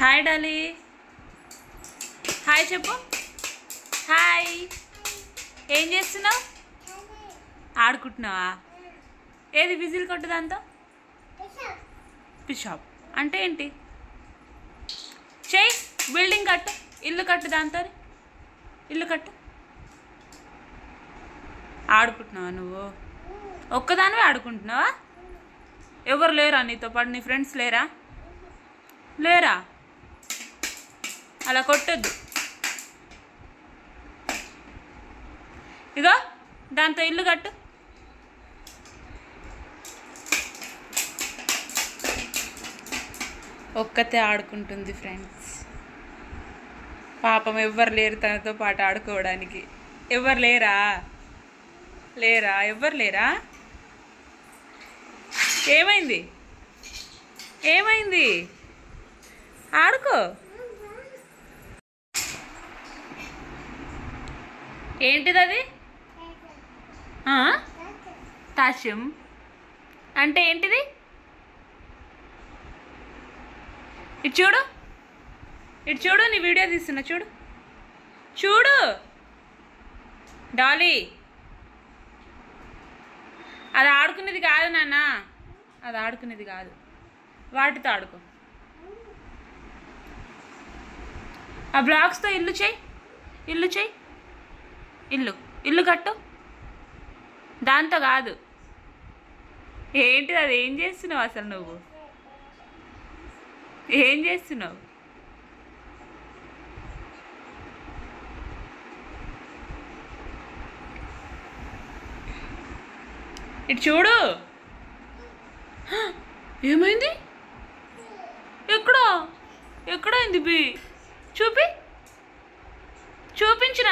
Hi Dolly hi చెప్పు. Hi ఏం చేస్తున్నావు? ఆడుకుంటున్నావా? ఏది విజిల్ కొట్టు దాంతో? పిషాప్ అంటే ఏంటి? చెయ్యి బిల్డింగ్ కట్టు ఇల్లు కట్టు దాంతో. ఇల్లు కట్టు. ఆడుకుంటున్నావా నువ్వు? ఒక్కదానివే ఆడుకుంటున్నావా? ఎవరు లేరా నీతో పాటు? నీ ఫ్రెండ్స్ లేరా? లేరా? అలా కొట్టొద్దు. ఇగో దాంతో ఇల్లు కట్టు. ఒక్కతే ఆడుకుంటుంది ఫ్రెండ్స్. పాపం ఎవ్వరు లేరు తనతో పాటు ఆడుకోవడానికి. ఎవరు లేరా? లేరా? ఎవ్వరు లేరా? ఏమైంది? ఏమైంది? ఆడుకో. ఏంటిది అది ఆ? తాష్యం. అంటే ఏంటిది? ఇటు చూడు. ఇటు చూడు నీ వీడియో తీస్తున్నా చూడు. చూడు. డాలీ. అది ఆడుకునేది కాదు నాన్న. అది ఆడుకునేది కాదు. వాటితో ఆడుకో. ఆ బ్లాక్స్తో ఇల్లు చేయి. ఇల్లు చేయి. ఇల్లు. ఇల్లు కట్టు. దాంతో కాదు. ఏంటిది అది? ఏం చేస్తున్నావు అసలు నువ్వు? ఏం చేస్తున్నావు? ఇటు చూడు. ఏమైంది? ఎక్కడ? ఎక్కడైంది బి? చూపి. చూపించు